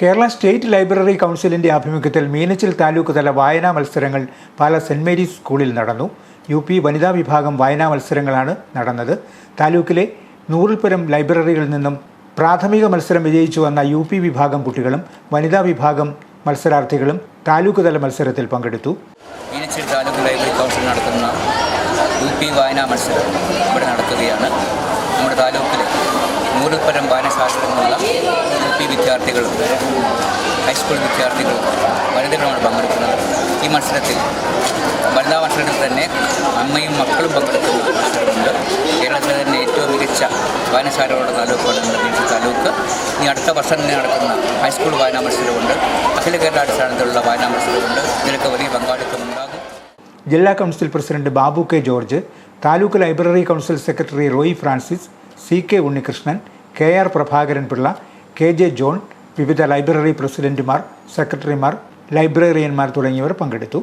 Kerala state library കൗൺസിലിന്റെ ആഭിമുഖ്യത്തിൽ മീനച്ചിൽ താലൂക്ക് തല വായനാ മത്സരങ്ങൾ പാല സെന്റ് മേരീസ് സ്കൂളിൽ നടന്നു. യു പി വനിതാ വിഭാഗം വായനാ മത്സരങ്ങളാണ് നടന്നത്. താലൂക്കിലെ നൂറിൽപ്പുരം പരം ലൈബ്രറികളിൽ നിന്നും പ്രാഥമിക മത്സരം വിജയിച്ചു വന്ന യു പി വിഭാഗം കുട്ടികളും വനിതാ വിഭാഗം മത്സരാർത്ഥികളും താലൂക്ക് തല മത്സരത്തിൽ പങ്കെടുത്തു. മീനച്ചിൽ താലൂക്ക് ലൈബ്രറി കൗൺസിൽ നടത്തുന്ന യു പി വായനാ മത്സരം ഇവിടെ നടത്തുകയാണ് നമ്മുടെ താലൂക്കിലെ നൂറിൽപ്പുരം പരം വായനശാസ്ത്രങ്ങളുള്ള യു പി വിദ്യാർത്ഥികളും ഹൈസ്കൂൾ വിദ്യാർത്ഥികൾ വനിതകളുമാണ് പങ്കെടുക്കുന്നത്. ഈ മത്സരത്തിൽ വനിതാ മത്സരത്തിൽ തന്നെ അമ്മയും മക്കളും പങ്കെടുക്കുന്ന മത്സരമുണ്ട്. കേരളത്തിലെ തന്നെ ഏറ്റവും മികച്ച വായനശാലകളുടെ താലൂക്കാണ് നമ്മുടെ താലൂക്ക്. ഇനി അടുത്ത വർഷം തന്നെ നടക്കുന്ന ഹൈസ്കൂൾ വായനാ മത്സരമുണ്ട്. അഖില കേരള അടിസ്ഥാനത്തിലുള്ള വായനാ മത്സരമുണ്ട്. ഇതിലൊക്കെ വലിയ പങ്കാളിത്തമുണ്ടാകും ജില്ലാ council president Babu K George taluk library council secretary Roy Francis C K Unnikrishnan K R Prabhakaran Pillai K J John വിവിധ ലൈബ്രറി പ്രസിഡന്റുമാർ സെക്രട്ടറിമാർ ലൈബ്രറിയന്മാർ തുടങ്ങിയവർ പങ്കെടുത്തു.